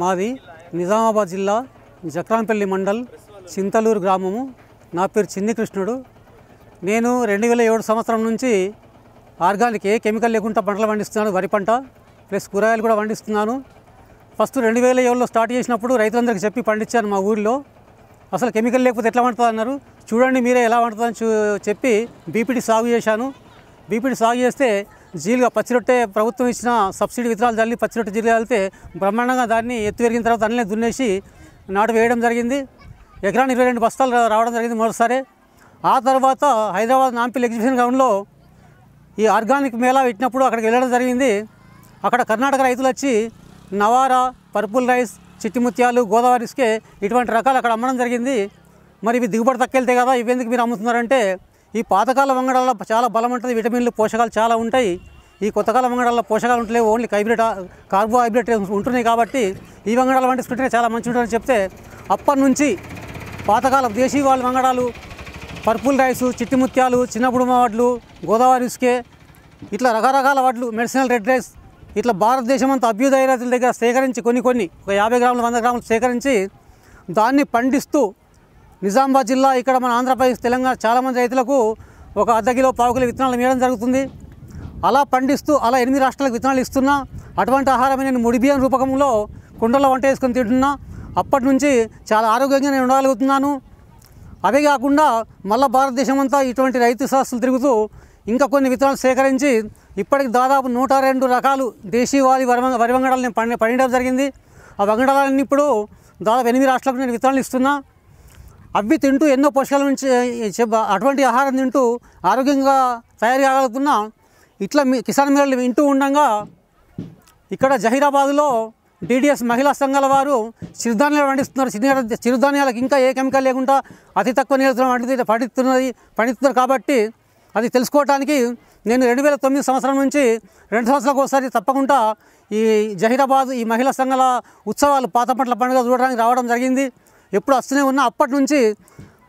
మాది నిజామాబాద్ జిల్లా జక్రాంపల్లి మండల్ చింతలూరు గ్రామము. నా పేరు చిన్ని కృష్ణుడు. నేను రెండు వేల ఏడు సంవత్సరం నుంచి ఆర్గానిక్ ఏ కెమికల్ లేకుండా పంటలు పండిస్తున్నాను వరి పంట ప్లస్ కూరగాయలు కూడా పండిస్తున్నాను. ఫస్ట్ రెండు వేల ఏడులో స్టార్ట్ చేసినప్పుడు రైతులందరికీ చెప్పి పండించాను మా ఊరిలో. అసలు కెమికల్ లేకపోతే ఎట్లా పండుతుంది అన్నారు. చూడండి మీరే ఎలా పండుతుందని చూ చెప్పి బీపీటీ సాగు చేశాను. బీపీటీ సాగు చేస్తే జీలుగా పచ్చిరొట్టె ప్రభుత్వం ఇచ్చిన సబ్సిడీ విత్తనాలు చల్లి పచ్చిరొట్టె జీలుగా వెళ్తే బ్రహ్మాండంగా దాన్ని ఎత్తు పెరిగిన తర్వాత అన్నీ దున్నేసి నాటు వేయడం జరిగింది. ఎకరానికి ఇరవై రెండు బస్తాలు రావడం జరిగింది మరోసారి ఆ తర్వాత హైదరాబాద్ నాంపిల్ ఎగ్జిబిషన్ గ్రౌండ్లో ఈ ఆర్గానిక్ మేళా పెట్టినప్పుడు అక్కడికి వెళ్ళడం జరిగింది. అక్కడ కర్ణాటక రైతులు వచ్చి నవారా పర్పుల్ రైస్ చిట్టి ముత్యాలు గోదావరి ఇసుకే ఇటువంటి రకాలు అక్కడ అమ్మడం జరిగింది. మరి ఇవి దిగుబడి తక్కువెళ్తాయి కదా ఇవి ఎందుకు మీరు అమ్ముతున్నారంటే ఈ పాతకాల వంగడాల్లో చాలా బలం ఉంటుంది విటమిన్లు పోషకాలు చాలా ఉంటాయి. ఈ కొత్తకాల వంగడాల్లో పోషకాలు ఉంటలేవు ఓన్లీ హైబ్రిడ్ కార్బోహైడ్రేట్ ఉంటున్నాయి కాబట్టి ఈ వంగడాలు వండించుకుంటే చాలా మంచి ఉంటుందని చెప్తే అప్పటి నుంచి పాతకాల దేశీ వాళ్ళ వంగడాలు పర్పుల్ రైసు చిట్టి ముత్యాలు చిన్నబుడుమ వడ్లు గోదావరి ఇసుకే ఇట్లా రకరకాల వడ్లు మెడిసినల్ రెడ్ రైస్ ఇట్లా భారతదేశం అంతా అభ్యుదయ రైతుల దగ్గర సేకరించి కొన్ని కొన్ని ఒక యాభై గ్రాములు వంద గ్రాములు సేకరించి దాన్ని పండిస్తూ నిజామాబాద్ జిల్లా ఇక్కడ మన ఆంధ్రప్రదేశ్ తెలంగాణ చాలామంది రైతులకు ఒక అర్ధ కిలో పావు కిలో విత్తనాలు వేయడం జరుగుతుంది. అలా పండిస్తూ అలా ఎనిమిది రాష్ట్రాలకు విత్తనాలు ఇస్తున్నా అటువంటి ఆహారమే నేను ముడిబియ్యం రూపకంలో కుండలో వంట వేసుకొని తింటున్నా. అప్పటి నుంచి చాలా ఆరోగ్యంగా నేను ఉండగలుగుతున్నాను. అవే కాకుండా మళ్ళా భారతదేశం అంతా ఇటువంటి రైతు శాస్త్రులు తిరుగుతూ ఇంకా కొన్ని విత్తనాలు సేకరించి ఇప్పటికి దాదాపు నూట రెండు రకాలు దేశీయవారి వరి వంగ- వరి వంగడాలు నేను పండి పండించడం జరిగింది. ఆ వంగడాలన్నీ ఇప్పుడు దాదాపు ఎనిమిది రాష్ట్రాలకు నేను విత్తనాలు ఇస్తున్నా. అవి తింటూ ఎన్నో పోషకాల నుంచి అటువంటి ఆహారం తింటూ ఆరోగ్యంగా తయారు కాగలుగుతున్నా ఇట్లా మీ కిసాన్ మేళలు వింటూ ఉండగా ఇక్కడ జహీరాబాద్లో టీడీఎస్ మహిళా సంఘాల వారు చిరుధాన్యాలు పండిస్తున్నారు. చిరు చిరుధాన్యాలకు ఇంకా ఏ కెమికల్ లేకుండా అతి తక్కువ నీళ్ళతో పండి పండిస్తున్నది పండిస్తున్నారు కాబట్టి అది తెలుసుకోవడానికి నేను రెండు వేల తొమ్మిది సంవత్సరం నుంచి రెండు సంవత్సరాలకు ఒకసారి తప్పకుండా ఈ జహీరాబాద్ ఈ మహిళా సంఘాల ఉత్సవాలు పాత పంటల పండుగ చూడడానికి రావడం జరిగింది. ఎప్పుడు వస్తూనే ఉన్నా అప్పటి నుంచి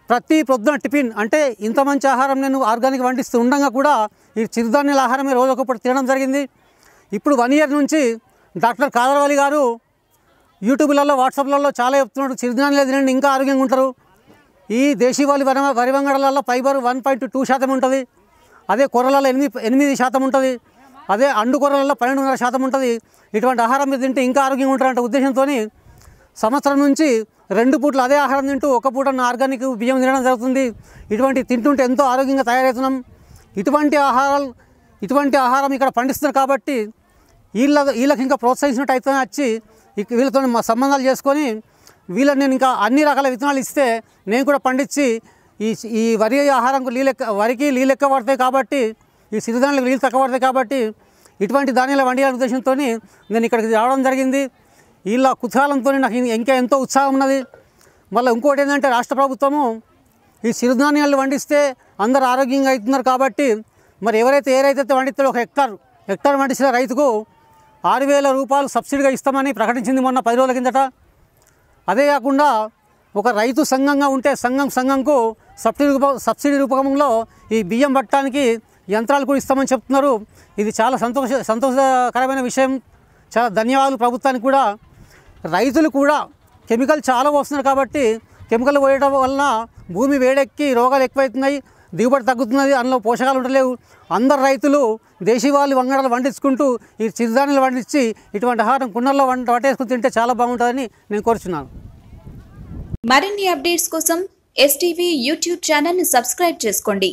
ప్రతి ప్రొద్దున టిఫిన్ అంటే ఇంత మంచి ఆహారం నేను ఆర్గానిక్ వండిస్తూ ఉండగా కూడా ఈ చిరుధాన్యాల ఆహారమే రోజు ఒకప్పుడు తినడం జరిగింది. ఇప్పుడు వన్ ఇయర్ నుంచి డాక్టర్ కాదర్వాలి గారు యూట్యూబ్లలో వాట్సాప్లలో చాలా చెప్తున్నాడు చిరుధాన్యాలు తినండి ఇంకా ఆరోగ్యంగా ఉంటారు. ఈ దేశీవాలి వరి వరివంగడలలో ఫైబర్ వన్ పాయింట్ టూ శాతం ఉంటుంది. అదే కూరలలో ఎనిమిది ఎనిమిది శాతం ఉంటుంది. అదే అండు కూరలలో పన్నెండున్నర శాతం ఉంటుంది. ఇటువంటి ఆహారం మీరు తింటే ఇంకా ఆరోగ్యంగా ఉంటారంటే ఉద్దేశంతో సంవత్సరం నుంచి రెండు పూటలు అదే ఆహారం తింటూ ఒక పూట ఆర్గానిక్ బియ్యం తినడం జరుగుతుంది. ఇటువంటి తింటుంటే ఎంతో ఆరోగ్యంగా తయారవుతున్నాం. ఇటువంటి ఆహారాలు ఇటువంటి ఆహారం ఇక్కడ పండిస్తున్నారు కాబట్టి వీళ్ళ వీళ్ళకి ఇంకా ప్రోత్సహించినట్టు అయితే వచ్చి వీళ్ళతో మా సంబంధాలు చేసుకొని వీళ్ళని నేను ఇంకా అన్ని రకాల విత్తనాలు ఇస్తే నేను కూడా పండించి ఈ ఈ వరి ఆహారం నీళ్ళెక్క వరికి నీళ్ళు ఎక్కువ పడతాయి కాబట్టి ఈ సిరిధాన్యాలకు నీళ్ళు తక్కువ పడతాయి కాబట్టి ఇటువంటి ధాన్యాలు వండియాల ఉద్దేశంతో నేను ఇక్కడికి రావడం జరిగింది. వీళ్ళ కుతూహలంతో నాకు ఇంకా ఎంతో ఉత్సాహం ఉన్నది. మళ్ళీ ఇంకోటి ఏంటంటే రాష్ట్ర ప్రభుత్వము ఈ చిరుధాన్యాలు వండిస్తే అందరు ఆరోగ్యంగా అవుతున్నారు కాబట్టి మరి ఎవరైతే ఏ రైతు వండిస్తాడో ఒక హెక్టార్ హెక్టార్ వండించిన రైతుకు ఆరు వేల రూపాయలు సబ్సిడీగా ఇస్తామని ప్రకటించింది మొన్న పది రోజుల కిందట. అదే కాకుండా ఒక రైతు సంఘంగా ఉంటే సంఘం సంఘంకు సబ్సిడీ రూప సబ్సిడీ రూపకంలో ఈ బియ్యం పట్టడానికి యంత్రాలు కూడా ఇస్తామని చెప్తున్నారు. ఇది చాలా సంతోష సంతోషకరమైన విషయం. చాలా ధన్యవాదాలు ప్రభుత్వానికి కూడా. రైతులు కూడా కెమికల్ చాలా వస్తున్నారు కాబట్టి కెమికల్ పోయడం వలన భూమి వేడెక్కి రోగాలు ఎక్కువవుతున్నాయి దిగుబడి తగ్గుతున్నది అందులో పోషకాలు ఉండలేవు. అందరు రైతులు దేశీవాళ్ళు వంగడాలు వండించుకుంటూ ఈ చిరుధాన్యాలు వండించి ఇటువంటి ఆహారం కుండల్లో వంట పట్టేసుకుని తింటే చాలా బాగుంటుందని నేను కోరుచున్నాను. మరిన్ని అప్డేట్స్ కోసం ఎస్టీవీ యూట్యూబ్ ఛానల్ని సబ్స్క్రైబ్ చేసుకోండి.